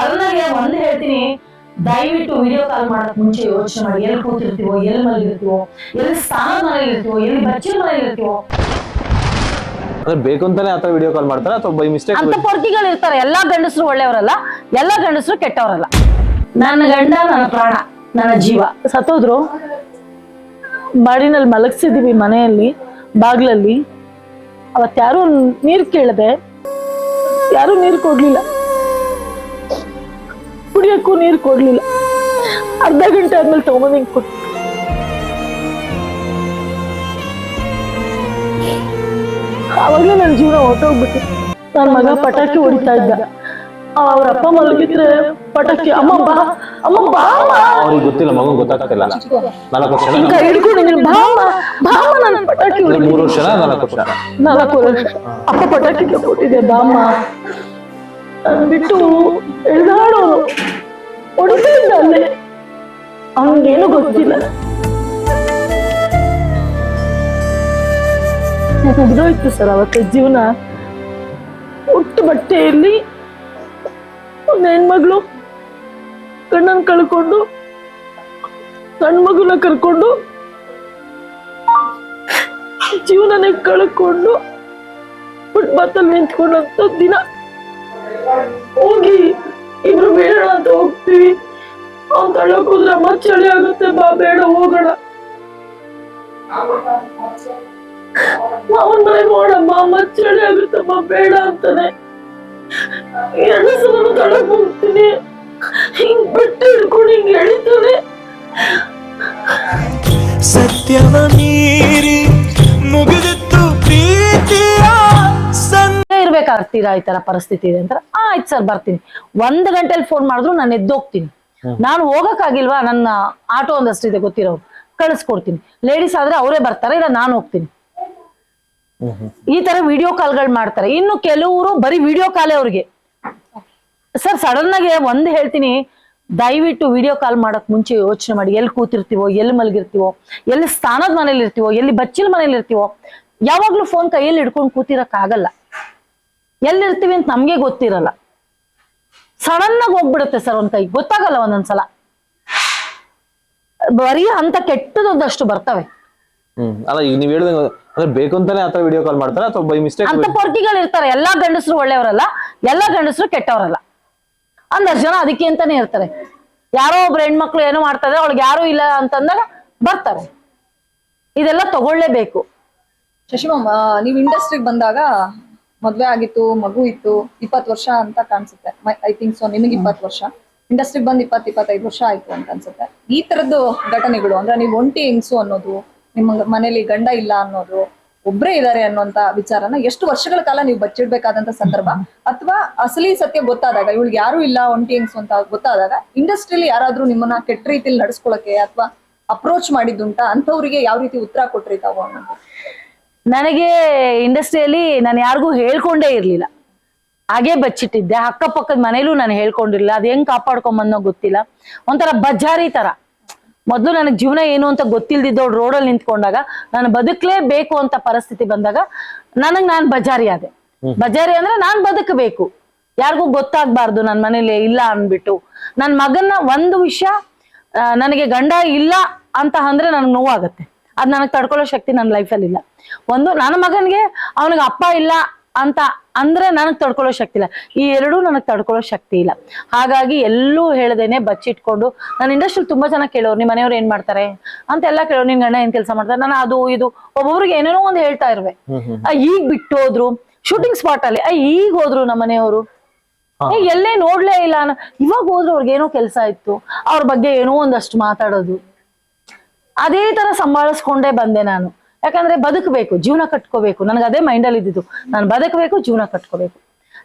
Sudden ಒಂದು ಒಂದ್ ಹೇಳ್ತೀನಿ ದಯವಿಟ್ಟು ವಿಡಿಯೋ ಕಾಲ್ ಮಾಡಕ್ ಮುಂಚೆ ಯೋಚನೆ ಮಾಡಿ. ಎಲ್ಲಿ ಕೂತಿರ್ತೀವೋ ಎಲ್ಲಿ ಮಲಗಿರ್ತೀವೋ ಎಲ್ಲಿ ಸ್ಥಾನದ ಮನೇಲಿ ಇರ್ತೀವೋ ಎಲ್ಲಿ ಬಚ್ಚಿನ ಮನೇಲಿ ಇರ್ತೀವೋ ಅಂದ್ರೆ ಬೇಕು ಅಂತಾನೆ ಆತರ ವಿಡಿಯೋ ಕಾಲ್ ಮಾಡ್ತಾರೆ ಅಥವಾ ಬೈ ಮಿಸ್ಟೇಕ್ ಅಂತ ಪೊರ್ಕಿಗಳು ಇರ್ತಾರೆ. ಎಲ್ಲಾ ಗಂಡಸರು ಒಳ್ಳೆಯವರಲ್ಲ ಎಲ್ಲಾ ಗಂಡಸರು ಕೆಟ್ಟವರಲ್ಲ. ನನ್ನ ಗಂಡ ನನ್ನ ಪ್ರಾಣ ನನ್ನ ಜೀವ. ಸತ್ತೋದ್ರು. ಬಾಡಿನಲ್ಲಿ ಮಲಗಿಸಿದೀವಿ ಮನೆಯಲ್ಲಿ ಬಾಗ್ಲಲ್ಲಿ. ಅವತ್ ಯಾರು ನೀರ್ ಕೇಳದೆ ಯಾರು ನೀರ್ ಕೊಡ್ಲಿಲ್ಲ. ಕುಡಿಯಕ್ಕೂ ನೀರು ಕೊಡ್ಲಿಲ್ಲ. ಅರ್ಧ ಗಂಟೆ ಆದ್ಮೇಲೆ ತಗೊಂಬಂದ್ ಹಿಂಗೆ ಕೊಟ್ಟು ಅವಾಗ್ಲೇ ನನ್ನ ಜೀವನ ಹೊರಟೋಗ್ಬಿಟ್ಟು ನನ್ನ ಮಗ ಪಟಾಕಿ ಹೊಡಿತಾ ಇದ್ದ. ಅವ್ರ ಅಪ್ಪ ಮಲಗಿದ್ರೆ ಪಟಾಕಿ ಅಮ್ಮ ಬಾ ಅಮ್ಮ ಬಾ. ಅವ್ರಿಗೆ ಗೊತ್ತಿಲ್ಲ ಮಗು ಗೊತ್ತಾಗ್ತಿಲ್ಲ. ನಾಲ್ಕು ವರ್ಷ. ಕೈ ಹಿಡ್ಕೊಂಡಿದ್ದೀನಿ ಬಾ ಬಾ ನನ್ನ ಪಟಾಕಿ ಮೂರು ವರ್ಷ ನಾಲ್ಕು ವರ್ಷ. ನಾಲ್ಕು ವರ್ಷ. ಅಪ್ಪ ಪಟಾಕಿ ಕೊಟ್ಟಿದೆ ಬಾಮ್ಮ ಬಿಟ್ಟು ಎಳ್ದಾಡೋನು ಒಡಿಸಿದ್ದ ಅಲ್ಲೇ. ಅವನಿಗೇನು ಗೊತ್ತಿಲ್ಲ. ಮುಗಿದೋಯ್ತು ಸರ್ ಅವತ್ತ ಜೀವನ. ಹುಟ್ಟು ಬಟ್ಟೆಯಲ್ಲಿ ಒಂದು ಹೆಣ್ಮಗಳು, ಗಂಡನ್ ಕಳ್ಕೊಂಡು ಸಣ್ಣ ಮಗುನ ಕರ್ಕೊಂಡು, ಜೀವನನೇ ಕಳ್ಕೊಂಡು ಫುಟ್ಪಾತಲ್ಲಿ ನಿಂತ್ಕೊಂಡಂತ ದಿನ. ಹೋಗಿ ಇಬ್ರು ಬೇಡ ಅಂತ ಹೋಗ್ತೀವಿ. ಅವ್ನ್ ತಳ್ಳಕ್ ಹೋದ್ರೆ ಚಳಿ ಆಗುತ್ತೆ, ಬಾ, ಬೇಡ, ಹೋಗೋಣ. ಅವನ್ ಮನೆ ನೋಡಮ್ಮ ಅಮ್ಮ ಚಳಿ ಆಗುತ್ತಮ್ಮ ಬೇಡ ಅಂತಾನೆ. ಎರಡು ಸಲ ತಳ್ಳಕ್ ಹೋಗ್ತೀನಿ. ಹಿಂಗ್ ಬಿಟ್ಟು ಹಿಡ್ಕೊಂಡು ಹಿಂಗ್ ಎಳಿತಾನೆ. ಸತ್ಯವ ಮೀರಿ ಸಂ ಇರ್ಬೇಕಾಗ್ತೀರಾ ಈ ತರ ಪರಿಸ್ಥಿತಿ ಇದೆ ಅಂತ ಆಯ್ತು ಸರ್ ಬರ್ತೀನಿ. ಒಂದ್ ಗಂಟೆಲಿ ಫೋನ್ ಮಾಡಿದ್ರು ನಾನು ಎದ್ದೋಗ್ತೀನಿ. ನಾನು ಹೋಗಕ್ಕಾಗಿಲ್ವಾ? ನನ್ನ ಆಟೋ ಒಂದಷ್ಟಿದೆ ಗೊತ್ತಿರೋರು ಕಳಿಸ್ಕೊಡ್ತೀನಿ. ಲೇಡೀಸ್ ಆದ್ರೆ ಅವರೇ ಬರ್ತಾರೆ ಇಲ್ಲ ನಾನು ಹೋಗ್ತೀನಿ. ಈ ತರ ವಿಡಿಯೋ ಕಾಲ್ಗಳು ಮಾಡ್ತಾರೆ. ಇನ್ನು ಕೆಲವರು ಬರೀ ವಿಡಿಯೋ ಕಾಲೇ ಅವ್ರಿಗೆ. ಸರ್ ಸಡನ್ ಆಗಿ ಒಂದ್ ಹೇಳ್ತೀನಿ. ದಯವಿಟ್ಟು ವಿಡಿಯೋ ಕಾಲ್ ಮಾಡಕ್ ಮುಂಚೆ ಯೋಚನೆ ಮಾಡಿ. ಎಲ್ಲಿ ಕೂತಿರ್ತೀವೋ ಎಲ್ಲಿ ಮಲಗಿರ್ತೀವೋ ಎಲ್ಲಿ ಸ್ಥಾನದ ಮನೇಲಿ ಇರ್ತೀವೋ ಎಲ್ಲಿ ಬಚ್ಚಿಲ್ ಮನೇಲಿ ಇರ್ತೀವೋ ಯಾವಾಗ್ಲೂ ಫೋನ್ ಕೈಯಲ್ಲಿ ಹಿಡ್ಕೊಂಡು ಕೂತಿರಕ್ ಆಗಲ್ಲ ಎಲ್ಲಿರ್ತೀವಿ ಅಂತ ನಮ್ಗೆ ಗೊತ್ತಿರಲ್ಲ. ಸಡನ್ ಆಗಿ ಹೋಗ್ಬಿಡುತ್ತೆ ಸರ್ ಒಂದ್ ಕೈ. ಗೊತ್ತಾಗಲ್ಲ ಒಂದೊಂದ್ಸಲ. ಬರೀ ಅಂತ ಕೆಟ್ಟದೊಂದಷ್ಟು ಬರ್ತವೆ. ಹ್ಮ್. ಅಲ್ಲ ಈಗ ನೀವ್ ಹೇಳ್ದಂಗ ಅಂದ್ರೆ ಬೇಕು ಅಂತಾನೆ ಆತರ ವಿಡಿಯೋ ಕಾಲ್ ಮಾಡ್ತಾರೆ ಅಥವಾ ಬೈ ಮಿಸ್ಟೇಕ್ ಅಂತ ಪೊರ್ಕಿಗಳು ಇರ್ತಾರೆ ಎಲ್ಲಾ ಗಂಡಸರು ಒಳ್ಳೆಯವರಲ್ಲ ಎಲ್ಲಾ ಗಂಡಸರು ಕೆಟ್ಟವರಲ್ಲ. ಒಂದಷ್ಟು ಜನ ಅದಕ್ಕೆ ಅಂತಾನೆ ಇರ್ತಾರೆ. ಯಾರೋ ಒಬ್ರು ಹೆಣ್ಮಕ್ಳು ಏನೋ ಮಾಡ್ತಾರೆ ಅವಳಿಗೆ ಯಾರು ಇಲ್ಲ ಅಂತಂದಾಗ ಬರ್ತಾರೆ. ಇದೆಲ್ಲ ತಗೊಳ್ಳೇಬೇಕು. ಶಶಿಮಾಮ್ ನೀವು ಇಂಡಸ್ಟ್ರಿಗೆ ಬಂದಾಗ ಮದ್ವೆ ಆಗಿತ್ತು ಮಗು ಇತ್ತು ಇಪ್ಪತ್ತು ವರ್ಷ ಅಂತ ಕಾಣಿಸುತ್ತೆ. ಐ ಥಿಂಕ್ ಸೊ ನಿಮಗೆ ಇಪ್ಪತ್ತು ವರ್ಷ. ಇಂಡಸ್ಟ್ರಿ ಬಂದ್ ಇಪ್ಪತ್ತು ಇಪ್ಪತ್ತೈದು ವರ್ಷ ಆಯ್ತು ಅಂತ ಅನ್ಸುತ್ತೆ. ಈ ತರದ್ದು ಘಟನೆಗಳು ಅಂದ್ರೆ ನೀವು ಒಂಟಿ ಹೆಂಗ್ಸು ಅನ್ನೋದು ನಿಮ್ಮ ಮನೇಲಿ ಗಂಡ ಇಲ್ಲ ಅನ್ನೋದು ಒಬ್ಬರೇ ಇದಾರೆ ಅನ್ನೋಂತ ವಿಚಾರನ ಎಷ್ಟು ವರ್ಷಗಳ ಕಾಲ ನೀವು ಬಚ್ಚಿಡ್ಬೇಕಾದಂತ ಸಂದರ್ಭ? ಅಥವಾ ಅಸಲಿ ಸತ್ಯ ಗೊತ್ತಾದಾಗ ಇವಳಿಗೆ ಯಾರು ಇಲ್ಲ ಒಂಟಿ ಹೆಂಗ್ಸು ಅಂತ ಗೊತ್ತಾದಾಗ ಇಂಡಸ್ಟ್ರಿಲಿ ಯಾರಾದ್ರೂ ನಿಮ್ಮನ್ನ ಕೆಟ್ಟ ರೀತಿಲಿ ನಡ್ಸ್ಕೊಳಕ್ಕೆ ಅಥವಾ ಅಪ್ರೋಚ್ ಮಾಡಿದ್ದುಂಟಾ ಅಂಥವ್ರಿಗೆ ಯಾವ ರೀತಿ ಉತ್ತರ ಕೊಟ್ರಿ ತಾವು ಅನ್ನೋದು? ನನಗೆ ಇಂಡಸ್ಟ್ರಿಯಲ್ಲಿ ನಾನು ಯಾರಿಗೂ ಹೇಳ್ಕೊಂಡೇ ಇರಲಿಲ್ಲ. ಹಾಗೆ ಬಚ್ಚಿಟ್ಟಿದ್ದೆ. ಅಕ್ಕಪಕ್ಕದ ಮನೇಲೂ ನಾನು ಹೇಳ್ಕೊಂಡಿರ್ಲಿಲ್ಲ. ಅದು ಹೆಂಗ್ ಕಾಪಾಡ್ಕೊಂಬಂದೋ ಗೊತ್ತಿಲ್ಲ. ಒಂಥರ ಬಜಾರಿ ತರ. ಮೊದಲು ನನಗೆ ಜೀವನ ಏನು ಅಂತ ಗೊತ್ತಿಲ್ದಿದ್ದೋಳು ರೋಡಲ್ಲಿ ನಿಂತ್ಕೊಂಡಾಗ ನಾನು ಬದುಕಲೇಬೇಕು ಅಂತ ಪರಿಸ್ಥಿತಿ ಬಂದಾಗ ನನಗೆ ನಾನು ಬಜಾರಿ ಆದೆ. ಬಜಾರಿ ಅಂದ್ರೆ ನಾನು ಬದುಕಬೇಕು. ಯಾರಿಗೂ ಗೊತ್ತಾಗ್ಬಾರ್ದು ನನ್ನ ಮನೇಲಿ ಇಲ್ಲ ಅಂದ್ಬಿಟ್ಟು. ನನ್ನ ಮಗನ ಒಂದು ವಿಷಯ ನನಗೆ ಗಂಡ ಇಲ್ಲ ಅಂತ ಅಂದ್ರೆ ನನಗೆ ನೋವಾಗತ್ತೆ. ಅದ್ ನನಗೆ ತಡ್ಕೊಳ್ಳೋ ಶಕ್ತಿ ನನ್ನ ಲೈಫಲ್ಲಿ ಇಲ್ಲ. ಒಂದು ನನ್ನ ಮಗನ್ಗೆ ಅವನಿಗೆ ಅಪ್ಪ ಇಲ್ಲ ಅಂತ ಅಂದ್ರೆ ನನಗ್ ತಡ್ಕೊಳ್ಳೋ ಶಕ್ತಿ ಇಲ್ಲ. ಈ ಎರಡೂ ನನಗ್ ತಡ್ಕೊಳ್ಳೋ ಶಕ್ತಿ ಇಲ್ಲ. ಹಾಗಾಗಿ ಎಲ್ಲೂ ಹೇಳ್ದೇನೆ ಬಚ್ಚಿಟ್ಕೊಂಡು ನಾನು ಇಂಡಸ್ಟ್ರಿ ತುಂಬಾ ಜನ ಕೇಳೋರು ನಿಮ್ಮ ಮನೆಯವ್ರು ಏನ್ ಮಾಡ್ತಾರೆ ಅಂತ ಎಲ್ಲ ಕೇಳೋರು ನಿನ್ ಗಣ್ಣ ಏನ್ ಕೆಲಸ ಮಾಡ್ತಾರೆ? ನಾನು ಅದು ಇದು ಒಬ್ಬೊಬ್ರಿಗೆ ಏನೇನೋ ಒಂದು ಹೇಳ್ತಾ ಇರ್ವೆ. ಈಗ ಬಿಟ್ಟು ಹೋದ್ರು ಶೂಟಿಂಗ್ ಸ್ಪಾಟ್ ಅಲ್ಲಿ ಈಗ ಹೋದ್ರು ನಮ್ಮ ಮನೆಯವರು. ಏ, ಎಲ್ಲೇ ನೋಡ್ಲೇ ಇಲ್ಲ. ಇವಾಗ ಹೋದ್ರು ಹೋದ್ರೆ ಅವ್ರಿಗೇನೋ ಕೆಲಸ ಇತ್ತು. ಅವ್ರ ಬಗ್ಗೆ ಏನೋ ಒಂದಷ್ಟು ಮಾತಾಡೋದು. ಅದೇ ತರ ಸಂಭಾಳಿಸ್ಕೊಂಡೇ ಬಂದೆ ನಾನು. ಯಾಕಂದ್ರೆ ಬದುಕಬೇಕು ಜೀವನ ಕಟ್ಕೋಬೇಕು. ನನಗೆ ಅದೇ ಮೈಂಡಲ್ಲಿ ಇದ್ದಿದ್ದು. ನಾನು ಬದುಕಬೇಕು ಜೀವನ ಕಟ್ಕೋಬೇಕು.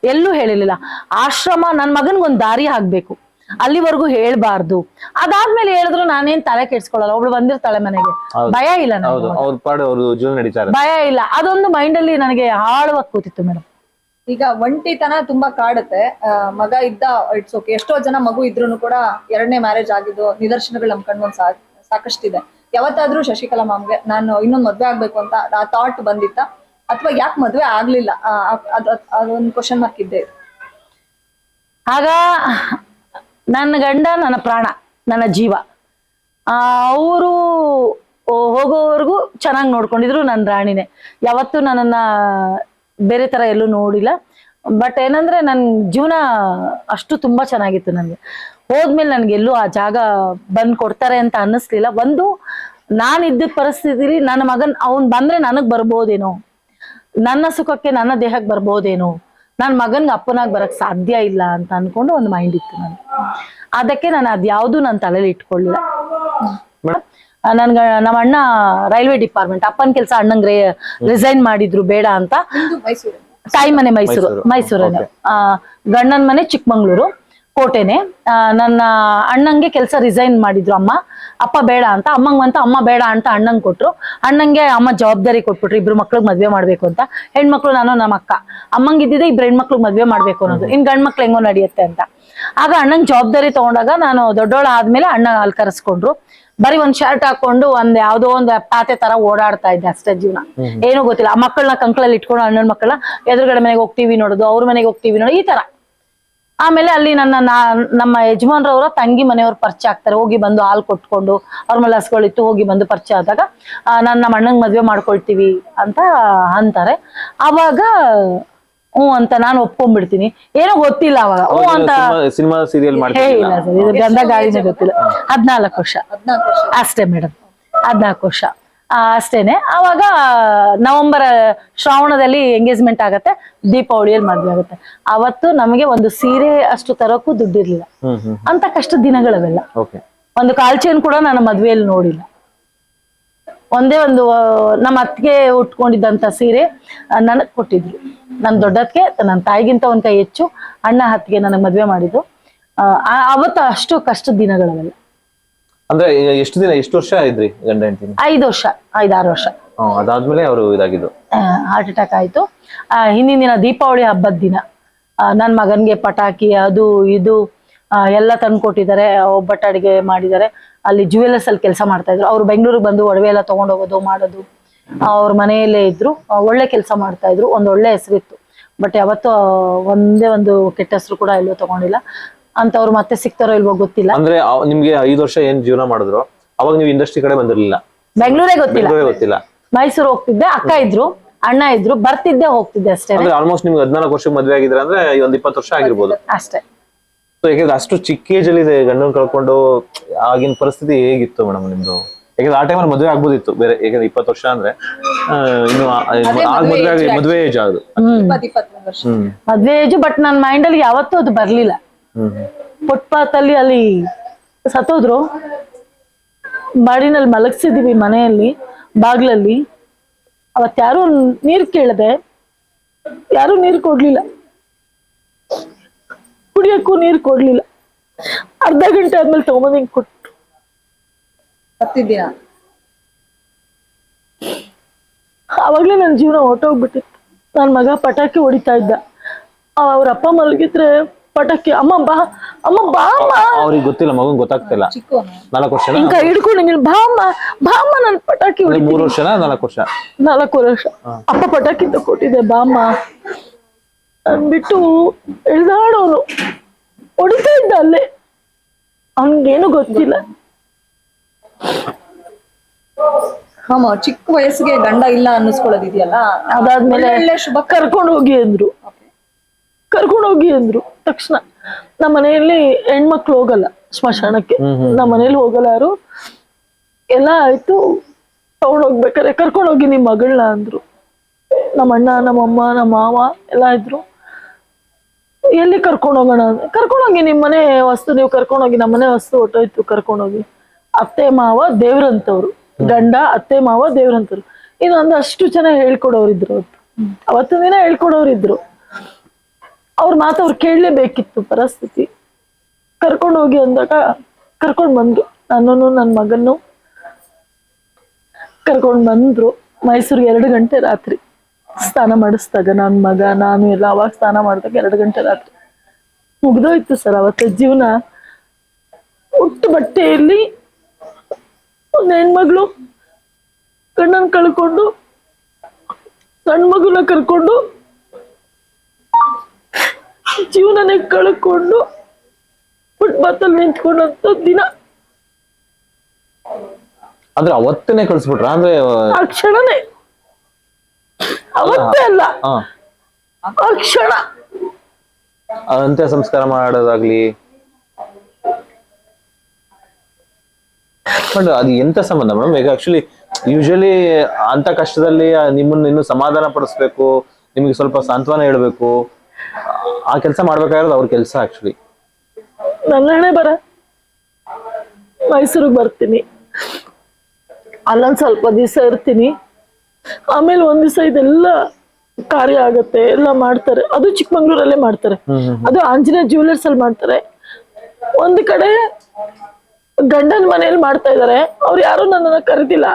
ಎಲ್ಲೂ ಹೇಳಿರ್ಲಿಲ್ಲ. ಆಶ್ರಮ ನನ್ನ ಮಗನಿಗೊಂದು ದಾರಿ ಆಗ್ಬೇಕು. ಅಲ್ಲಿವರೆಗೂ ಹೇಳ್ಬಾರ್ದು. ಅದಾದ್ಮೇಲೆ ಹೇಳಿದ್ರು ನಾನೇನ್ ತಲೆ ಕೆಡ್ಸ್ಕೊಳಲ್ಲ ಒಬ್ಳು ಬಂದಿರ್ತಾಳೆ ಮನೆಗೆ. ಭಯ ಇಲ್ಲ ಹೌದು. ನನಗೆ ಅವ್ರ ಪಾಡು ಅವ್ರ ಜೀವನ ನಡೀತಾರೆ. ಭಯ ಇಲ್ಲ. ಅದೊಂದು ಮೈಂಡಲ್ಲಿ ನನಗೆ ಆಳವಾಗಿ ಕೂತಿತ್ತು ಮೇಡಮ್ ಈಗ ಒಂಟಿತನ ತುಂಬಾ ಕಾಡುತ್ತೆ. ಆ, ಮಗ ಇದ್ದ ಇಟ್ಸ್ ಓಕೆ ಎಷ್ಟೋ ಜನ ಮಗು ಇದ್ರು ಕೂಡ ಎರಡನೇ ಮ್ಯಾರೇಜ್ ಆಗಿದ್ದು ನಿದರ್ಶನಗಳು ನಮ್ ಕಣ್ಮುಂದ್ ಸಾಕಷ್ಟಿದೆ. ಯಾವತ್ತಾದ್ರೂ ಶಶಿಕಲಾ ಮ್ಯಾಮ್ಗೆ ನಾನು ಇನ್ನೊಂದು ಮದ್ವೆ ಆಗ್ಬೇಕು ಅಂತ ಆ ಥಾಟ್ ಬಂದಿತ್ತ? ಅಥವಾ ಯಾಕೆ ಮದ್ವೆ ಆಗ್ಲಿಲ್ಲ? ಅದೊಂದು ಕ್ವಶನ್ ಮಾರ್ಕ್ ಇದ್ದೆ ಆಗ ನನ್ನ ಗಂಡ ನನ್ನ ಪ್ರಾಣ, ನನ್ನ ಜೀವ. ಅವರು ಹೋಗೋವರೆಗೂ ಚೆನ್ನಾಗಿ ನೋಡ್ಕೊಂಡಿದ್ರು ನನ್ನ ರಾಣಿನೇ. ಯಾವತ್ತೂ ನನ್ನನ್ನ ಬೇರೆ ತರ ಎಲ್ಲೂ ನೋಡಿಲ್ಲ. ಬಟ್ ಏನಂದ್ರೆ ನನ್ನ ಜೀವನ ಅಷ್ಟು ತುಂಬಾ ಚೆನ್ನಾಗಿತ್ತು ನನಗೆ. ಹೋದ್ಮೇಲೆ ನನ್ಗೆ ಎಲ್ಲೂ ಆ ಜಾಗ ಬಂದ್ ಕೊಡ್ತಾರೆ ಅಂತ ಅನ್ನಿಸ್ಲಿಲ್ಲ. ಒಂದು ನಾನು ಇದ್ದ ಪರಿಸ್ಥಿತಿಲಿ ನನ್ನ ಮಗನ್ ಅವನ್ ಬಂದ್ರೆ ನನಗ್ ಬರ್ಬೋದೇನೋ? ನನ್ನ ಸುಖಕ್ಕೆ ನನ್ನ ದೇಹಕ್ಕೆ ಬರ್ಬೋದೇನೋ? ನನ್ನ ಮಗನ್ಗೆ ಅಪ್ಪನಾಗ್ ಬರಕ್ ಸಾಧ್ಯ ಇಲ್ಲ ಅಂತ ಅನ್ಕೊಂಡು ಒಂದು ಮೈಂಡ್ ಇತ್ತು ನಾನು ಅದಕ್ಕೆ ನಾನು ಅದ್ಯಾವುದು ನನ್ನ ತಲೆಯಲ್ಲಿ ಇಟ್ಕೊಳ್ಳಿಲ್ಲ ನನ್ಗ ನಮ್ಮ ಅಣ್ಣ ರೈಲ್ವೆ ಡಿಪಾರ್ಟ್ಮೆಂಟ್ ಅಪ್ಪನ ಕೆಲಸ ಅಣ್ಣಂಗೆ ರಿಸೈನ್ ಮಾಡಿದ್ರು ಬೇಡ ಅಂತ. ಮೈಸೂರು. ತಾಯಿ ಮನೆ ಮೈಸೂರು ಮೈಸೂರಲ್ಲಿ. ಗಂಡನ ಮನೆ ಚಿಕ್ಕಮಂಗ್ಳೂರು ಕೋಟೆನೆ. ಆ, ನನ್ನ ಅಣ್ಣಂಗೆ ಕೆಲಸ ರಿಸೈನ್ ಮಾಡಿದ್ರು ಅಮ್ಮ. ಅಪ್ಪ ಬೇಡ ಅಂತ ಅಮ್ಮಂಗ್ ಅಂತ ಅಮ್ಮ ಬೇಡ ಅಂತ ಅಣ್ಣಂಗ್ ಕೊಟ್ರು. ಅಣ್ಣಂಗೆ ಅಮ್ಮ ಜವಾಬ್ದಾರಿ ಕೊಟ್ಬಿಟ್ರು ಇಬ್ರು ಮಕ್ಳಿಗೆ ಮದ್ವೆ ಮಾಡ್ಬೇಕು ಅಂತ. ಹೆಣ್ಮಕ್ಳು ನಾನು ನಮ್ಮ ಅಕ್ಕ. ಅಮ್ಮಂಗ್ ಇದ್ದಿದ್ದೆ ಇಬ್ರು ಹೆಣ್ಮಕ್ಳಿಗೆ ಮದ್ವೆ ಮಾಡ್ಬೇಕು ಅನ್ನೋದು. ಇನ್ ಗಂಡ್ ಮಕ್ಳು ಹೆಂಗೋ ನಡೆಯುತ್ತೆ ಅಂತ. ಆಗ ಅಣ್ಣಂಗ್ ಜವಾಬ್ದಾರಿ ತಗೊಂಡಾಗ ನಾನು ದೊಡ್ಡೋಳ ಆದ್ಮೇಲೆ ಅಣ್ಣ ಅಲ್ಲಿ ಕರೆಸ್ಕೊಂಡ್ರು. ಬರೀ ಒಂದ್ ಶರ್ಟ್ ಹಾಕೊಂಡು ಒಂದ್ ಯಾವ್ದೋ ಒಂದ್ ಪಾತೆ ತರ ಓಡಾಡ್ತಾ ಇದ್ದೆ ಅಷ್ಟೇ ಜೀವನ. ಏನೂ ಗೊತ್ತಿಲ್ಲ. ಆ ಮಕ್ಕಳನ್ನ ಕಂಕ್ಳಲ್ಲಿ ಇಟ್ಕೊಂಡು ಅಣ್ಣನ ಮಕ್ಕಳ ಎದುರುಗಡೆ ಮನೆಗೆ ಹೋಗ್ತೀವಿ ನೋಡೋದು ಅವ್ರ ಮನೆಗೆ ಹೋಗ್ತೀವಿ ನೋಡೋದು ಈ ತರ. ಆಮೇಲೆ ಅಲ್ಲಿ ನನ್ನ ನಾ- ನಮ್ಮ ಯಜಮಾನ್ರವರ ತಂಗಿ ಮನೆಯವ್ರು ಪರಿಚಯ ಆಗ್ತಾರೆ. ಹೋಗಿ ಬಂದು ಹಾಲು ಕೊಟ್ಕೊಂಡು ಅವ್ರ ಮೇಲೆ ಹಸ್ಗಳಿತ್ತು ಹೋಗಿ ಬಂದು ಪರಿಚಯ ಆದಾಗ ನನ್ನ ನಾನು ನಮ್ಮ ಅಣ್ಣಂಗ್ ಮದ್ವೆ ಮಾಡ್ಕೊಳ್ತೀವಿ ಅಂತ ಅಂತಾರೆ. ಅವಾಗ ಹ್ಞೂ ಅಂತ ನಾನು ಒಪ್ಕೊಂಡ್ಬಿಡ್ತೀನಿ. ಏನೋ ಗೊತ್ತಿಲ್ಲ ಅವಾಗ. ಹ್ಞೂ ಅಂತ ಸಿನಿಮಾ ಸೀರಿಯಲ್ ಇಲ್ಲ ಸರ್ ಇದು ಗಂಧ ಗಾಳಿನೇ ಗೊತ್ತಿಲ್ಲ. ಹದ್ನಾಲ್ಕು ವರ್ಷ. ಅಷ್ಟೇ ಮೇಡಮ್ ಹದ್ನಾಲ್ಕು ವರ್ಷ. ಅಷ್ಟೇನೆ. ಆವಾಗ ನವೆಂಬರ್ ಶ್ರಾವಣದಲ್ಲಿ ಎಂಗೇಜ್ಮೆಂಟ್ ಆಗತ್ತೆ ದೀಪಾವಳಿಯಲ್ಲಿ ಮದ್ವೆ ಆಗುತ್ತೆ. ಅವತ್ತು ನಮಗೆ ಒಂದು ಸೀರೆ ಅಷ್ಟು ತರೋಕ್ಕೂ ದುಡ್ಡಿರ್ಲಿಲ್ಲ. ಅಂತ ಕಷ್ಟ ದಿನಗಳವೆಲ್ಲ. ಒಂದು ಕಾಲ್ಚೇನ್ ಕೂಡ ನಾನು ಮದ್ವೆಯಲ್ಲಿ ನೋಡಿಲ್ಲ. ಒಂದೇ ಒಂದು ನಮ್ಮ ಅತ್ತಿಗೆ ಉಟ್ಕೊಂಡಿದ್ದಂತ ಸೀರೆ ನನಗ್ ಕೊಟ್ಟಿದ್ರು. ನನ್ನ ದೊಡ್ಡತ್ಗೆ ನನ್ನ ತಾಯಿಗಿಂತ ಒಂದ್ ಕೈ ಹೆಚ್ಚು. ಅಣ್ಣ ಹತ್ತಿಗೆ ನನಗೆ ಮದ್ವೆ ಆ- ಅವತ್ತು ಅಷ್ಟು ಕಷ್ಟದ ದಿನಗಳವೆಲ್ಲ. ಅಂದ್ರೆ ಎಷ್ಟು ದಿನ ಎಷ್ಟು ವರ್ಷ ಇದ್ರಿ ಗಂಡ ಹೆಂಡತಿ ಐದು ವರ್ಷ ಐದಾರು ವರ್ಷ. ಅದಾದ್ಮೇಲೆ ಅವರು ಇದಾಗಿದ್ದು. ಹಾರ್ಟ್ ಅಟ್ಯಾಕ್ ಆಯ್ತು. ಆ, ಹಿಂದಿನ ದಿನ ದೀಪಾವಳಿ ಹಬ್ಬದ ದಿನ. ನನ್ನ ಮಗನ್ಗೆ ಪಟಾಕಿ ಅದು ಇದು ಆ, ಎಲ್ಲ ತಂದು ಕೊಟ್ಟಿದ್ದಾರೆ. ಒಬ್ಬಟ್ಟು ಅಡಿಗೆ ಮಾಡಿದ್ದಾರೆ. ಅಲ್ಲಿ ಜುವೆಲರ್ಸ್ ಅಲ್ಲಿ ಕೆಲಸ ಮಾಡ್ತಾ ಇದ್ರು. ಅವ್ರು ಬೆಂಗಳೂರಿಗೆ ಬಂದು ಒಡವೆ ಎಲ್ಲ ತಗೊಂಡೋಗೋದು ಮಾಡೋದು. ಅವ್ರ ಮನೆಯಲ್ಲೇ ಇದ್ರು. ಆ, ಒಳ್ಳೆ ಕೆಲಸ ಮಾಡ್ತಾ ಇದ್ರು. ಒಂದು ಒಳ್ಳೆ ಹೆಸರಿತ್ತು. ಬಟ್ ಯಾವತ್ತು ಆ, ಒಂದೇ ಒಂದು ಕೆಟ್ಟ ಹೆಸರು ಕೂಡ ಎಲ್ಲೂ ತಗೊಂಡಿಲ್ಲ. ಅಂತವ್ರು ಮತ್ತೆ ಸಿಗ್ತಾರೋ ಇಲ್ವೋ ಗೊತ್ತಿಲ್ಲ. ಅಂದ್ರೆ ಅವ್- ನಿಮ್ಗೆ ಐದು ವರ್ಷ ಏನ್ ಜೀವನ ಮಾಡಿದ್ರು? ಅವಾಗ ನೀವು ಇಂಡಸ್ಟ್ರಿ ಕಡೆ ಬಂದಿರ್ಲಿಲ್ಲ. ಬೆಂಗಳೂರೇ ಗೊತ್ತಿಲ್ಲ. ಬೆಂಗಳೂರೇ ಗೊತ್ತಿಲ್ಲ. ಮೈಸೂರು ಹೋಗ್ತಿದ್ದೆ ಅಕ್ಕ ಇದ್ರು ಅಣ್ಣ ಇದ್ರು ಬರ್ತಿದ್ದೆ ಹೋಗ್ತಿದ್ದೆ ಅಷ್ಟೇ. ಅಂದ್ರೆ ಆಲ್ಮೋಸ್ಟ್ ನಿಮ್ಗೆ ಹದಿನಾಲ್ಕು ವರ್ಷ ಮದ್ವೆ ಆಗಿದ್ರೆ ಅಂದ್ರೆ ಈ ಒಂದ್ ಇಪ್ಪತ್ತು ವರ್ಷ ಆಗಿರ್ಬೋದು. ಅಷ್ಟೇ. ಸೊ ಯಾಕಂದ್ರೆ ಅಷ್ಟು ಚಿಕ್ಕ ಏಜ್ ಅಲ್ಲಿ ಇದೆ ಗಂಡನ್ ಕಳ್ಕೊಂಡು ಆಗಿನ ಪರಿಸ್ಥಿತಿ ಹೇಗಿತ್ತು ಮೇಡಮ್ ನಿಮ್ದು? ಯಾಕಂದ್ರೆ ಆ ಟೈಮಲ್ಲಿ ಮದುವೆ ಆಗ್ಬೋದಿತ್ತು ಬೇರೆ ಯಾಕಂದ್ರೆ ಇಪ್ಪತ್ತು ವರ್ಷ ಅಂದ್ರೆ ಆ, ಇನ್ನು ಆ- ಆಗ ಮದುವೆ ಆಗಿ ಏಜ್ ಆಗುದು. ಇಪ್ಪತ್ ಇಪ್ಪತ್ತೊಂದು ವರ್ಷ. ಹ್ಮ್. ಮದ್ವೆ ಏಜು ಬಟ್ ನನ್ನ ಮೈಂಡ್ ಅಲ್ಲಿ ಯಾವತ್ತೂ ಅದು ಬರ್ಲಿಲ್ಲ. ಫುಟ್ಪಾತ್ ಅಲ್ಲಿ ಅಲ್ಲಿ ಸತ್ತೋದ್ರು. ಮಾಡಿನಲ್ಲಿ ಮಲಗಿಸಿದೀವಿ ಮನೆಯಲ್ಲಿ ಬಾಗ್ಲಲ್ಲಿ. ಅವತ್ ಯಾರು ನೀರ್ ಕೇಳದೆ ಯಾರು ನೀರ್ ಕೊಡ್ಲಿಲ್ಲ. ಕುಡಿಯಕ್ಕೂ ನೀರ್ ಕೊಡ್ಲಿಲ್ಲ. ಅರ್ಧ ಗಂಟೆ ಆದ್ಮೇಲೆ ತಗೊಂಬಂದ್ ಹಿಂಗ್ ಕೊಟ್ಟು ಹತ್ತಿದ್ದಿನ ಅವಾಗ್ಲೇ ನನ್ನ ಜೀವನ ಹೊಟ್ಟೋಗ್ಬಿಟ್ಟಿತ್ತು ನನ್ನ ಮಗ ಪಟಾಕಿ ಹೊಡಿತಾ ಇದ್ದ. ಅವ್ರ ಅಪ್ಪ ಮಲಗಿದ್ರೆ ಪಟಾಕಿ ಅಮ್ಮ ಬಾ ಅಮ್ಮ. ಬಾ ಅಮ್ಮ ಅವ್ರಿಗೆ ಗೊತ್ತಿಲ್ಲ ಮಗು ಗೊತ್ತಾಗ್ತಿಲ್ಲ. ನಾಲ್ಕು ವರ್ಷ ಹಿಂಗ ಹಿಡ್ಕೊಂಡು ಬಾಮ್ಮ ಬಾ ಅಮ್ಮ ಬಾ ಅಮ್ಮ ನನ್ ಪಟಾಕಿ ಹೊಡಿತೀನಿ ಮೂರು ವರ್ಷ ನಾಲ್ಕು ವರ್ಷ? ನಾಲ್ಕು ವರ್ಷ. ಅಪ್ಪ ಪಟಾಕಿ ತಕೊಟ್ಟಿದೆ ಬಾ ಅಮ್ಮ ಅಂದ್ಬಿಟ್ಟು ಎಳ್ದಾಡೋನು. ಹೊಡಿತಾ ಇದ್ದ ಅಲ್ಲೇ. ಅವನಿಗೇನು ಗೊತ್ತಿಲ್ಲ. ಅಮ್ಮ ಚಿಕ್ಕ ವಯಸ್ಸಿಗೆ ಗಂಡ ಇಲ್ಲ ಅನ್ನಿಸ್ಕೊಳ್ಳೋದಿದೆಯಲ್ಲ? ಅದಾದ್ಮೇಲೆ ಶುಭ ಕರ್ಕೊಂಡು ಹೋಗಿ ಅಂದ್ರು. ಕರ್ಕೊಂಡು ಹೋಗಿ ಅಂದ್ರು. ತಕ್ಷಣ ನಮ್ಮ ಮನೆಯಲ್ಲಿ ಹೆಣ್ಮಕ್ಳು ಹೋಗಲ್ಲ ಸ್ಮಶಾನಕ್ಕೆ. ನಮ್ಮ ಮನೇಲಿ ಹೋಗಲ್ಲ ಯಾರು? ಎಲ್ಲ ಆಯ್ತು. ತಗೊಂಡೋಗ್ಬೇಕಾರೆ ಕರ್ಕೊಂಡು ಹೋಗಿ ನಿಮ್ಮ ಮಗಳನ್ನ ಅಂದ್ರು. ನಮ್ಮ ಅಣ್ಣ ನಮ್ಮ ಅಮ್ಮ ನಮ್ಮ ಮಾವ ಎಲ್ಲ ಇದ್ರು. ಎಲ್ಲಿ ಕರ್ಕೊಂಡು ಹೋಗೋಣ ಅಂದ್ರೆ ಕರ್ಕೊಂಡೋಗಿ ನಿಮ್ಮ ಮನೆ ವಸ್ತು ನೀವು ಕರ್ಕೊಂಡೋಗಿ ನಮ್ಮ ಮನೆ ವಸ್ತು ಹೊಟ್ಟೋಯ್ತು ಕರ್ಕೊಂಡೋಗಿ ಅತ್ತೆ ಮಾವ ದೇವ್ರಂತವ್ರು. ಗಂಡ ಅತ್ತೆ ಮಾವ ದೇವ್ರಂತವ್ರು. ಇನ್ನೊಂದು ಅಷ್ಟು ಜನ ಹೇಳ್ಕೊಡೋರಿದ್ರು ಅವತ್ತು. ಅವತ್ತಿನ ದಿನ ಹೇಳ್ಕೊಡೋರಿದ್ರು. ಅವ್ರ ಮಾತು ಅವ್ರು ಕೇಳಲೇಬೇಕಿತ್ತು ಪರಿಸ್ಥಿತಿ. ಕರ್ಕೊಂಡು ಹೋಗಿ ಅಂದಾಗ ಕರ್ಕೊಂಡು ಬಂದ್ರು. ನನ್ನನ್ನು ನನ್ನ ಮಗನ್ನು ಕರ್ಕೊಂಡು ಬಂದ್ರು. ಮೈಸೂರಿಗೆ ಎರಡು ಗಂಟೆ ರಾತ್ರಿ ಸ್ನಾನ ಮಾಡಿಸ್ದಾಗ ನನ್ನ ಮಗ, ನಾನು ಎಲ್ಲ ಅವಾಗ ಸ್ನಾನ ಮಾಡಿದಾಗ ಎರಡು ಗಂಟೆ ರಾತ್ರಿ. ಮುಗ್ದೋಯ್ತು ಸರ್ ಅವತ್ತ ಜೀವನ. ಹುಟ್ಟು ಬಟ್ಟೆಯಲ್ಲಿ ಒಂದು ಹೆಣ್ಮಗಳು ಗಂಡನ ಕಳ್ಕೊಂಡು, ಸಣ್ಣ ಮಗುನ ಕರ್ಕೊಂಡು ಜೀವನನೇ ಕಳ್ಕೊಂಡು ಫುಟ್ಪಾತ್ ಅಲ್ಲಿ ನಿಂತ್ಕೊಂಡಂತ ದಿನ. ಅಂದ್ರೆ ಅವತ್ತನೇ ಕಳ್ಸ್ಬಿಟ್ರ? ಅಂದ್ರೆ ಆ ಕ್ಷಣನೇ. ಅವತ್ತೇ ಅಲ್ಲ. ಆ ಕ್ಷಣ. ಅಂತ್ಯ ಸಂಸ್ಕಾರ ಮಾಡೋದಾಗ್ಲಿ. ಬಟ್ ಅದು ಎಂತ ಸಂಬಂಧ ಮೇಡಮ್? ಈಗ ಆಕ್ಚುಲಿ ಯೂಶಲಿ ಅಂತ ಕಷ್ಟದಲ್ಲಿ ಆ ನಿಮ್ಮನ್ನ ಇನ್ನು ಸಮಾಧಾನ ಪಡಿಸ್ಬೇಕು ನಿಮಗೆ ಸ್ವಲ್ಪ ಸಾಂತ್ವನ ಹೇಳ್ಬೇಕು. ಆ ಕೆಲಸ ಮಾಡ್ಬೇಕಾಗಿರೋದು ಅವ್ರ ಕೆಲಸ ಆಕ್ಚುಲಿ ನನ್ನ ಹಣೆ ಬರ. ಮೈಸೂರಿಗೆ ಬರ್ತೀನಿ. ಅಲ್ಲೊಂದು ಸ್ವಲ್ಪ ದಿವಸ ಇರ್ತೀನಿ. ಆಮೇಲೆ ಒಂದ್ ದಿವಸ ಇದೆಲ್ಲ ಕಾರ್ಯ ಆಗತ್ತೆ ಎಲ್ಲ ಮಾಡ್ತಾರೆ. ಅದು ಚಿಕ್ಕಮಂಗ್ಳೂರಲ್ಲೇ ಮಾಡ್ತಾರೆ. ಅದು ಆಂಜನೇಯ ಜ್ಯುವೆಲರ್ಸ್ ಅಲ್ಲಿ ಮಾಡ್ತಾರೆ. ಒಂದ್ ಕಡೆ ಗಂಡನ ಮನೆಯಲ್ಲಿ ಮಾಡ್ತಾ ಇದಾರೆ. ಅವ್ರು ಯಾರು ನನ್ನನ್ನ ಕರೆದಿಲ್ಲ.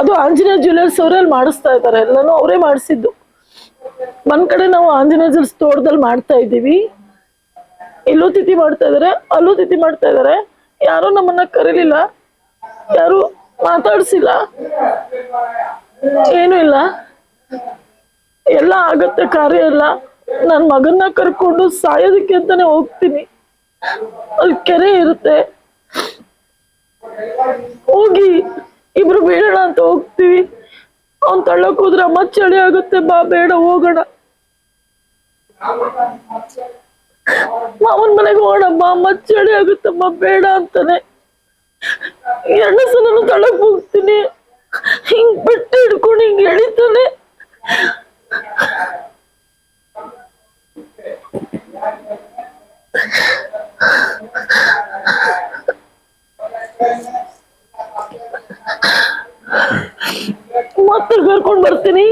ಅದು ಆಂಜನೇಯ ಜ್ಯುವೆಲರ್ಸ್ ಅವರಲ್ಲಿ ಮಾಡಿಸ್ತಾ ಇದ್ದಾರೆ ಎಲ್ಲಾನು ಅವರೇ ಮಾಡಿಸಿದ್ದು. ಒಂದ್ ಕಡೆ ನಾವು ಆಂಜನೇಯ ಜ್ಯುವೆಲ್ಸ್ ತೋಟದಲ್ಲಿ ಮಾಡ್ತಾ ಇದ್ದೀವಿ. ಇಲ್ಲೂ ತಿಥಿ ಮಾಡ್ತಾ ಇದಾರೆ, ಅಲ್ಲೂ ತಿಥಿ ಮಾಡ್ತಾ ಇದಾರೆ. ಯಾರು ನಮ್ಮನ್ನ ಕರೀಲಿಲ್ಲ, ಯಾರು ಮಾತಾಡ್ಸಿಲ್ಲ. ಏನು ಇಲ್ಲ. ಎಲ್ಲ ಆಗತ್ತೆ ಕಾರ್ಯ ಎಲ್ಲ. ನನ್ನ ಮಗನ್ನ ಕರ್ಕೊಂಡು ಸಾಯೋದಕ್ಕೆ ಅಂತಾನೆ ಹೋಗ್ತೀನಿ. ಅಲ್ಲಿ ಕೆರೆ ಇರುತ್ತೆ. ಹೋಗಿ ಇಬ್ರು ಬೀಳೋಣ ಅಂತ ಹೋಗ್ತೀವಿ. ಅವ್ನ್ ತಳ್ಳಕ್ ಹೋದ್ರೆ ಅಮ್ಮ ಚಳಿ ಆಗುತ್ತೆ. ಬಾ, ಬೇಡ, ಹೋಗೋಣ. ಮಾವನ್ ಮನೆಗೆ ಹೋಗೋಣಮ್ಮ. ಅಮ್ಮ ಚಳಿ ಆಗುತ್ತಮ್ಮ, ಬೇಡ ಅಂತಾನೆ. ಎರಡು ಸಲ ತಳಕ್ ಹೋಗ್ತೀನಿ. ಹಿಂಗ್ ಬಿಟ್ಟು ಹಿಡ್ಕೊಂಡು ಹಿಂಗ್ ಎಳಿತಾನೆ ಮತ್ತೆ ಕರ್ಕೊಂಡ್ ಬರ್ತೀನಿ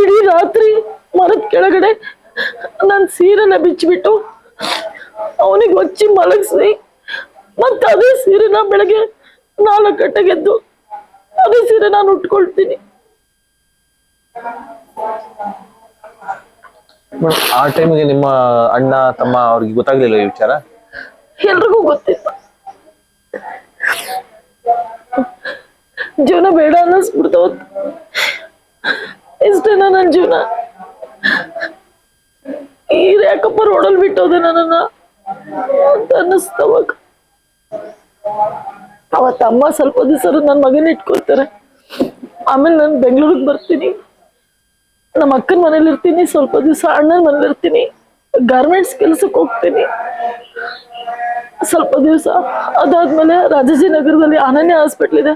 ಇಡೀ ರಾತ್ರಿ ಮರದ ಕೆಳಗಡೆ ನನ್ ಸೀರೆನ ಬಿಚ್ಚಿಬಿಟ್ಟು ಅವನಿಗೆ ಹೊಚ್ಚಿ ಮಲಗಿಸಿ ಮತ್ತೆ ಅದೇ ಸೀರೆನ ಬೆಳಗ್ಗೆ ನಾಲ್ಕು ಗಂಟೆಗೆ ಎದ್ದು ಅದೇ ಸೀರೆ ನಾನು ಉಟ್ಕೊಳ್ತೀನಿ ಆ ಟೈಮಿಗೆ ನಿಮ್ಮ ಅಣ್ಣ ತಮ್ಮ ಅವ್ರಿಗೆ ಗೊತ್ತಾಗ್ಲಿಲ್ಲ ಈ ವಿಚಾರ? ಎಲ್ರಿಗೂ ಗೊತ್ತಿತ್ತು ಜೀವನ ಬೇಡ ಅನ್ನಿಸ್ಬಿಡ್ತು ಇಷ್ಟೇನ ನನ್ನ ಜೀವನ. ಈ ಯಾಕಪ್ಪ ರೋಡಲ್ಲಿ ಬಿಟ್ಟೋದೆ ನನ್ನ ಅಂತ ಅನ್ನಿಸ್ತವಾಗ ಅವತ್ತ ಅಮ್ಮ ಸ್ವಲ್ಪ ದಿವಸ ನನ್ನ ಮಗನ ಇಟ್ಕೊಳ್ತಾರೆ. ಆಮೇಲೆ ನಾನು ಬೆಂಗಳೂರಿಗೆ ಬರ್ತೀನಿ. ನಮ್ಮ ಅಕ್ಕನ ಮನೇಲಿ ಇರ್ತೀನಿ, ಸ್ವಲ್ಪ ದಿವಸ ಅಣ್ಣನ ಮನೇಲಿ ಇರ್ತೀನಿ. ಗಾರ್ಮೆಂಟ್ಸ್ ಕೆಲಸಕ್ಕೆ ಹೋಗ್ತೀನಿ. ಸ್ವಲ್ಪ ದಿವಸ ಅದಾದ್ಮೇಲೆ ರಾಜಾಜಿನಗರದಲ್ಲಿ ಅನನ್ಯ ಹಾಸ್ಪಿಟ್ಲ್ ಇದೆ.